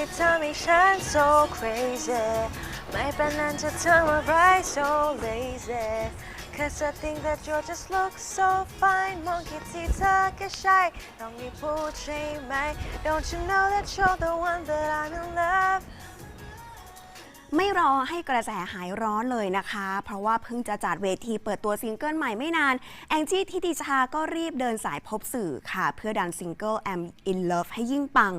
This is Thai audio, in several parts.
ที่ทำให้ฉัน so crazy ไม่เป็นนั้นจะทำอะไร so lazy Cause I think that you just look so fine มองกี่ทีเธอก็ใช่ต้องมีพูดใช่ไหม Don't you know that you're the one that I'm in love ไม่รอให้กระแสหายร้อนเลยนะคะ เพราะว่าเพิ่งจะจัดเวทีเปิดตัวซิงเกิลใหม่ไม่นาน แองจี้ทิติชาก็รีบเดินสายพบสื่อค่ะ เพื่อดันซิงเกิล I'm in love ให้ยิ่งปัง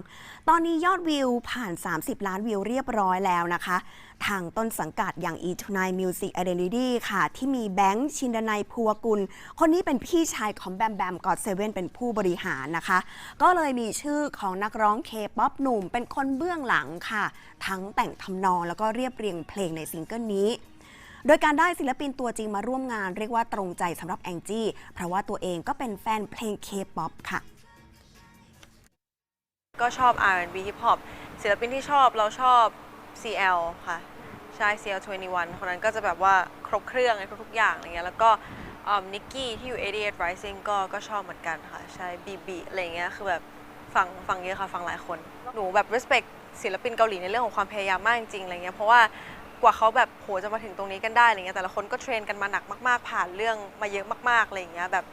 ตอนนี้ยอดวิวผ่าน 30 ล้านวิวเรียบร้อยแล้วนะคะ ทางต้นสังกัดอย่าง e t o n i Music Identity ค่ะ ที่มีแบงค์ชินดนัยพัวกุล คนนี้เป็นพี่ชายของแบมแบมกอดเซเว่นเป็นผู้บริหารนะคะ ก็เลยมีชื่อของนักร้องเคป๊อปหนุ่มเป็นคนเบื้องหลังค่ะ ทั้งแต่งทำนองแล้วก็เรียบเรียงเพลงในซิงเกิลนี้ โดยการได้ศิลปินตัวจริงมาร่วมงานเรียกว่าตรงใจสำหรับแองจี้ เพราะว่าตัวเองก็เป็นแฟนเพลงเคป๊อปค่ะ ก็ชอบ R&B Hip Hop ศิลปินที่ชอบเราชอบ CL ค่ะ ใช่ CL 21คนนั้นก็จะแบบว่าครบเครื่องในทุกๆอย่างอะไรเงี้ยแล้วก็นิกกี้ที่อยู่ 88 Rising ก็ก็ชอบเหมือนกันค่ะ ใช่ BB อะไรเงี้ยคือแบบฟังฟังเยอะค่ะ ฟังหลายคน หนูแบบ respect ศิลปินเกาหลีในเรื่องของความพยายามมากจริงๆอะไรเงี้ยเพราะว่ากว่าเขาแบบโหจะมาถึงตรงนี้กันได้อะไรเงี้ยแต่ละคนก็เทรนกันมาหนักมาก ๆ ผ่านเรื่องมาเยอะมากๆอะไรเงี้ยแบบ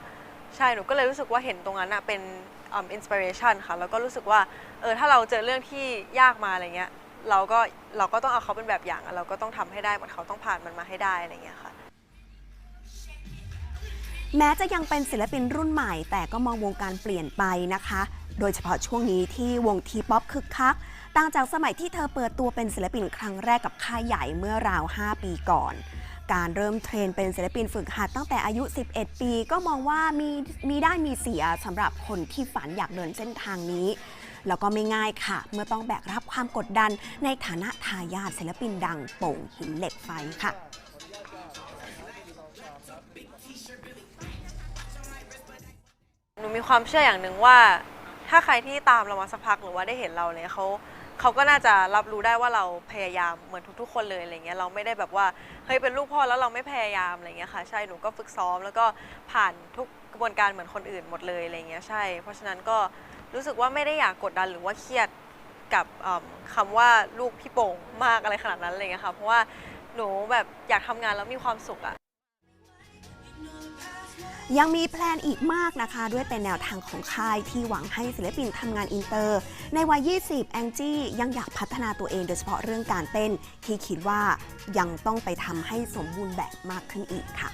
ใช่หนูก็เลยรู้สึกว่าเห็นตรงนั้นอะเป็นอินสปิเรชันค่ะแล้วก็รู้สึกว่าเออถ้าเราเจอเรื่องที่ยากมาอะไรเงี้ยเราก็เราก็ต้องเอาเขาเป็นแบบอย่างเราก็ต้องทำให้ได้เหมือนเขาต้องผ่านมันมาให้ได้อะไรเงี้ยค่ะแม้จะยังเป็นศิลปินรุ่นใหม่ แต่ก็มองวงการเปลี่ยนไปนะคะ โดยเฉพาะช่วงนี้ที่วงทีป๊อปคึกคัก ต่างจากสมัยที่เธอเปิดตัวเป็นศิลปินครั้งแรกกับค่ายใหญ่เมื่อราว 5 ปีก่อน การเริ่มเทรนเป็นศิลปินฝึกหัดตั้งแต่อายุ 11 ปี ก็มองว่ามีมีได้มีเสียสำหรับคนที่ฝันอยากเดินเส้นทางนี้ แล้วก็ไม่ง่ายค่ะ เมื่อต้องแบกรับความกดดันในฐานะทายาทศิลปินดังโป่งหินเหล็กไฟค่ะหนูมีความเชื่ออย่างหนึ่งว่า ถ้าใครที่ตามเรามาสักพักหรือว่าได้เห็นเราเนี่ยเขาเขาก็น่าจะรับรู้ได้ว่าเราพยายามเหมือนทุกๆ คนเลยอะไรเงี้ยเราไม่ได้แบบว่าเฮ้ยเป็นลูกพ่อแล้วเราไม่พยายามอะไรเงี้ยค่ะ ใช่หนูก็ฝึกซ้อมแล้วก็ผ่านทุกกระบวนการเหมือนคนอื่นหมดเลยอะไรเงี้ยใช่ เพราะฉะนั้นก็รู้สึกว่าไม่ได้อยากกดดันหรือว่าเครียดกับเอิ่มคำว่าลูกพี่โป่งมากอะไรขนาดนั้นอะไรเลยค่ะเพราะว่าหนูแบบอยากทำงานแล้วมีความสุขอะ ยังมีแพลนอีกมากนะคะ ด้วยเป็นแนวทางของค่ายที่หวังให้ศิลปินทำงานอินเตอร์ ในวัย 20 แองจี้ยังอยากพัฒนาตัวเองโดยเฉพาะเรื่องการเต้น ที่คิดว่ายังต้องไปทำให้สมบูรณ์แบบมากขึ้นอีกค่ะ